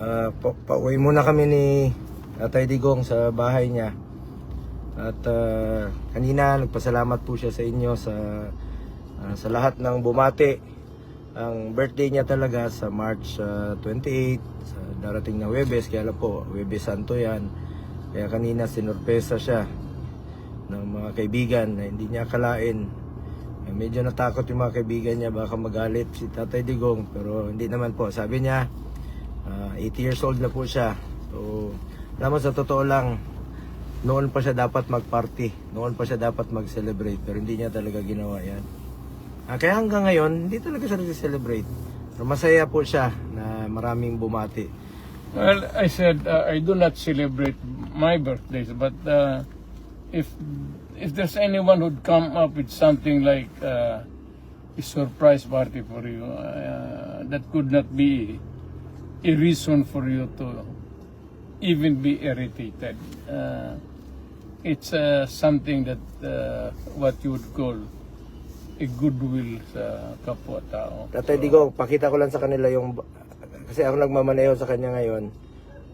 Ah, pa pauwi muna kami ni Tatay Digong sa bahay niya. At ah, kanina nagpasalamat po siya sa inyo sa ah, sa lahat ng bumati. Ang birthday niya talaga sa March ah, 28 sa darating na Webes kaya alam po Webes Santo 'yan. Kaya kanina sinurpresa siya ng mga kaibigan na hindi niya akalain. Eh, medyo natakot yung mga kaibigan niya baka magalit si Tatay Digong pero hindi naman po. Sabi niya ah, 80 years old na po siya. So, mo sa totoo lang noon pa siya dapat mag-party. Noon pa siya dapat mag-celebrate pero hindi niya talaga ginawa 'yan. Ah, kaya hanggang ngayon hindi talaga siya nag-celebrate. Pero masaya po siya na maraming bumati. Well, I said uh, I do not celebrate my birthdays, but uh, if if there's anyone who'd come up with something like uh, a surprise party for you, uh, that could not be a reason for you to even be irritated. Uh, it's uh, something that uh, what you would call a goodwill sa kapwa-tao. Tatay Digong, pakita ko lang sa kanila yung kasi ako nagmamaneho sa kanya ngayon.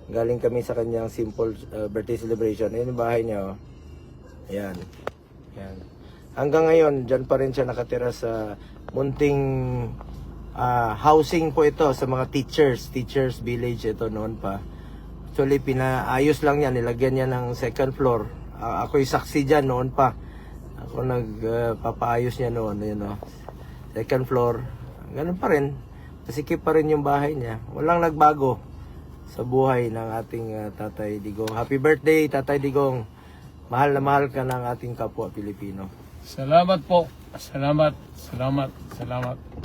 Galing kami sa kanyang simple uh, birthday celebration. Ayun yung bahay niya. Oh. Ayan. Ayan. Hanggang ngayon, dyan pa rin siya nakatira sa munting ah, housing po ito sa mga teachers. Teachers village ito noon pa. Actually, pinaayos lang niya. Nilagyan niya ng second floor. Ah, ako'y saksi dyan noon pa. Ako nagpapaayos niya noon. Yun, oh. Second floor. Ganun pa rin. Masikip pa rin yung bahay niya. Walang nagbago sa buhay ng ating ah, Tatay Digong. Happy birthday, Tatay Digong. Mahal na mahal ka ng ating kapwa Pilipino. Salamat po. Salamat, salamat, salamat.